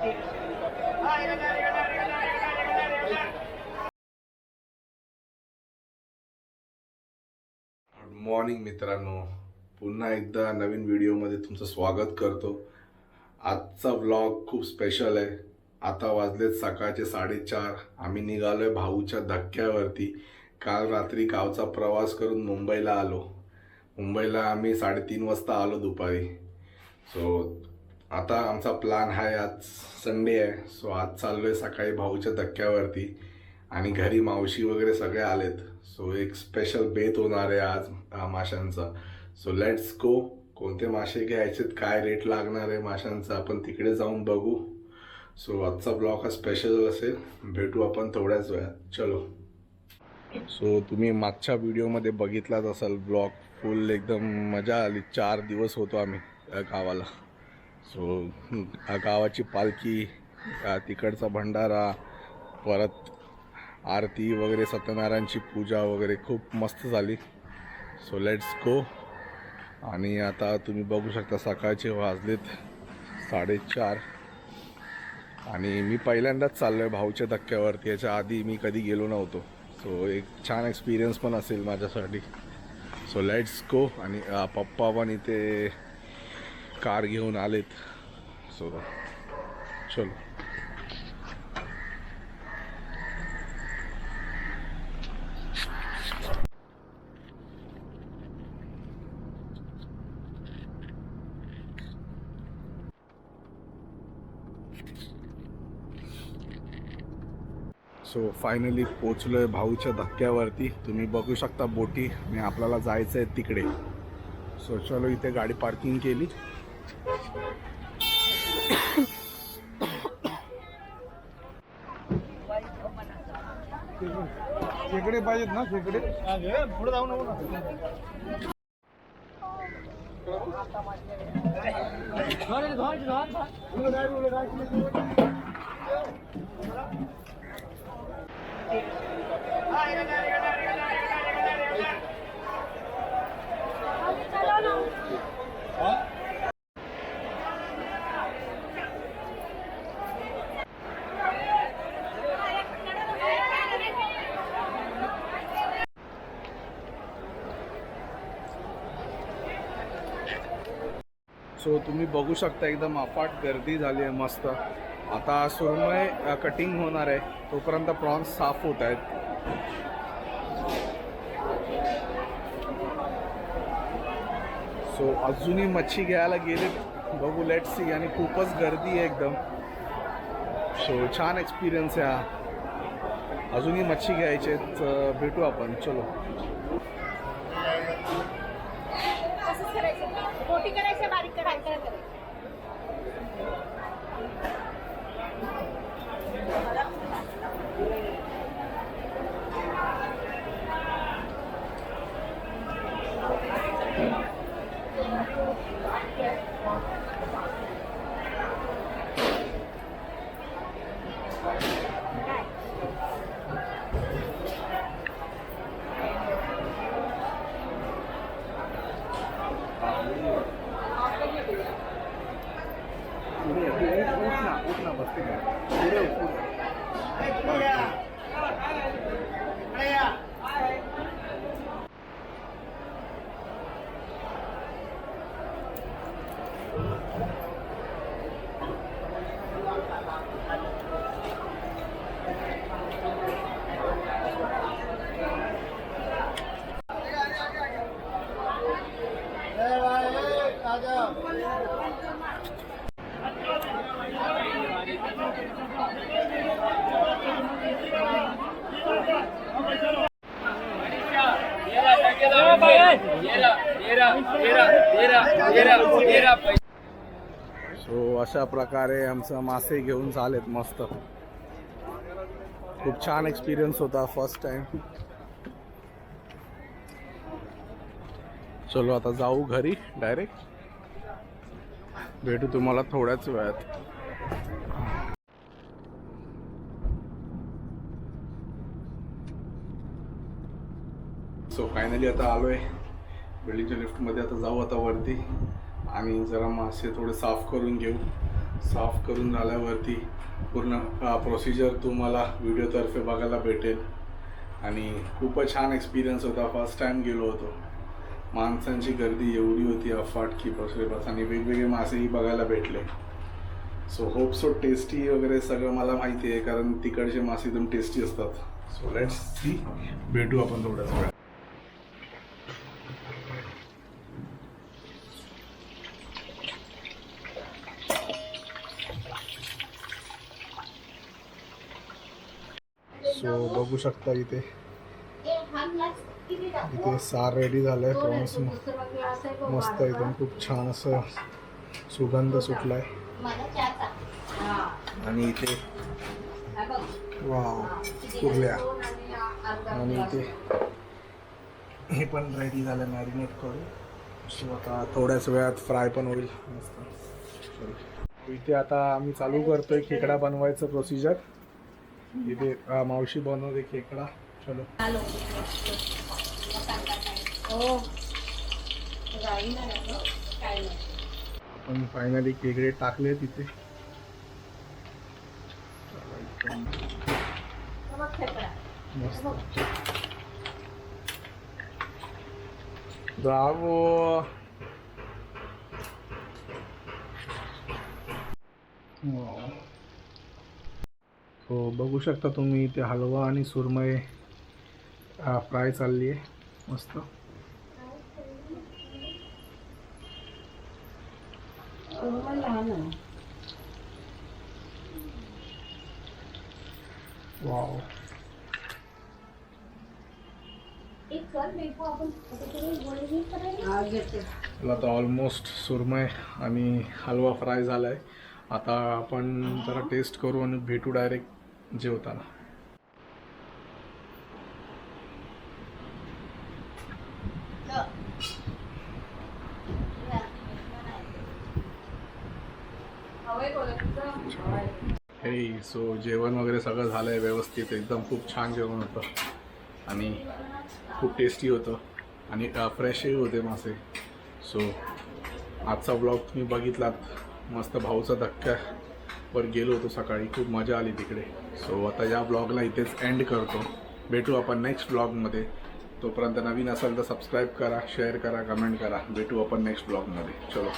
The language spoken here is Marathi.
गुड मॉर्निंग मित्रांनो. पुन्हा एकदा नवीन व्हिडिओमध्ये तुमचं स्वागत करतो. आजचा व्लॉग खूप स्पेशल आहे. आता वाजलेत सकाळचे साडेचार. आम्ही निघालो आहे भाऊच्या धक्क्यावरती. काल रात्री गावचा प्रवास करून मुंबईला आलो. मुंबईला आम्ही साडेतीन वाजता आलो दुपारी. सो आता आमचा प्लॅन आहे आज संडे आहे. सो आज चाललो आहे सकाळी भाऊच्या धक्क्यावरती. आणि घरी मावशी वगैरे सगळे आलेत. सो एक स्पेशल बेत होणार आहे आज माशांचा. सो लेट्स गो कोणते मासे घ्यायचेत काय रेट लागणार आहे माशांचा आपण तिकडे जाऊन बघू. सो आजचा ब्लॉग हा स्पेशल असेल. भेटू आपण थोड्याच वेळात. चलो. सो तुम्ही मागच्या व्हिडिओमध्ये बघितलाच असाल ब्लॉग फुल एकदम मजा आली. चार दिवस होतो आम्ही त्या गावाला. सो गावाची पालखी तिकडचा भंडारा परत आरती वगैरे सत्यनारायणची पूजा वगैरे खूप मस्त झाली. सो लेट्स गो आणि आता तुम्ही बघू शकता सकाळचे वाजलेत साडेचार. आणि मी पहिल्यांदाच चाललो आहे भाऊच्या धक्क्यावरती. याच्या आधी मी कधी गेलो नव्हतो. सो एक छान एक्सपिरियन्स पण असेल माझ्यासाठी. सो लेट्स गो आणि पप्पा पण इथे कार घेऊन आलेत. सो चलो. सो फायनली पोचलो आहे भाऊच्या धक्क्यावरती. तुम्ही बघू शकता बोटी. आणि आपल्याला जायचं आहे तिकडे. सो चलो इथे गाडी पार्किंग केली. शेकडे पाहिजेत ना शेकडे? पुढे जाऊ नको सो तुम्ही बघू शकता एकदम अफाट गर्दी झाली आहे मस्त. आता सुरमय कटिंग होणार आहे. तोपर्यंत प्रॉन्स साफ होत आहेत. सो अजूनही मच्छी घ्यायला गेले. बघू लेट सी आणि खूपच गर्दी आहे एकदम. सो छान एक्सपिरियन्स आहे हा. अजूनही मच्छी घ्यायचे भेटू आपण. चलो. मोठी करायची बारीक करायचं 大家。सो अशा प्रकारे आमचं मासे घेऊन चालेत मस्त. खूप छान एक्सपिरियन्स होता फर्स्ट टाइम चलो आता जाऊ घरी डायरेक्ट भेटू तुम्हाला थोड्याच वेळात. सो फायनली आता आलोय. बिल्डिंगच्या लिफ्टमध्ये आता जाऊ आता वरती. आणि जरा मासे थोडे साफ करून घेऊ. साफ करून झाल्यावरती पूर्ण प्रोसिजर तुम्हाला व्हिडिओतर्फे बघायला भेटेल. आणि खूपच छान एक्सपिरियन्स होता. फर्स्ट टाइम गेलो होतो. माणसांची गर्दी एवढी होती अफाट की बस बस. आणि वेगवेगळे मासेही बघायला भेटले. सो होप सो टेस्टी वगैरे सगळं मला माहिती आहे कारण तिकडचे मासे एकदम टेस्टी असतात. सो लेट्स सी भेटू आपण थोड्याच वेळा सो बघू शकता इथे. इथे सार रेडी झालंय. प्रॉन्स मस्त एकदम खूप छान असं सुगंध सुटलाय. आणि इथे वाव कुर्ल्या. आणि इथे हे पण रेडी झालं मॅरिनेट करून. सो आता थोड्याच वेळात फ्राय पण होईल. मस्त. इथे आता आम्ही चालू करतोय खेकडा बनवायचं प्रोसिजर इथे मावशी बनवते खेकडा. चलो. आपण फायनली खेकडे टाकले तिथे. ब्रावो. हो बघू शकता तुम्ही इथे हलवा आणि सुरमई फ्राय चालली आहे. मस्त. वाव कुठेतरी गोळी घेऊन करायला मला आता ऑलमोस्ट सुरमय आणि हलवा फ्राय झाला आहे आता आपण जरा टेस्ट करू आणि भेटू डायरेक्ट जेवताना. हे सो जेवण वगैरे सगळं झालं आहे व्यवस्थित एकदम खूप छान जेवण होतं. आणि खूप टेस्टी होतं. आणि फ्रेशही होते मासे. सो आजचा ब्लॉग तुम्ही बघितलात. मस्त भाऊचा धक्क्यावर गेलो होतो सकाळी. खूप मजा आली तिकडे. सो आता या ब्लॉगला इथेच एंड करतो. भेटू आपण नेक्स्ट ब्लॉगमध्ये तोपर्यंत नवीन असेल तर सबस्क्राईब करा शेअर करा कमेंट करा. भेटू आपण नेक्स्ट ब्लॉगमध्ये चलो.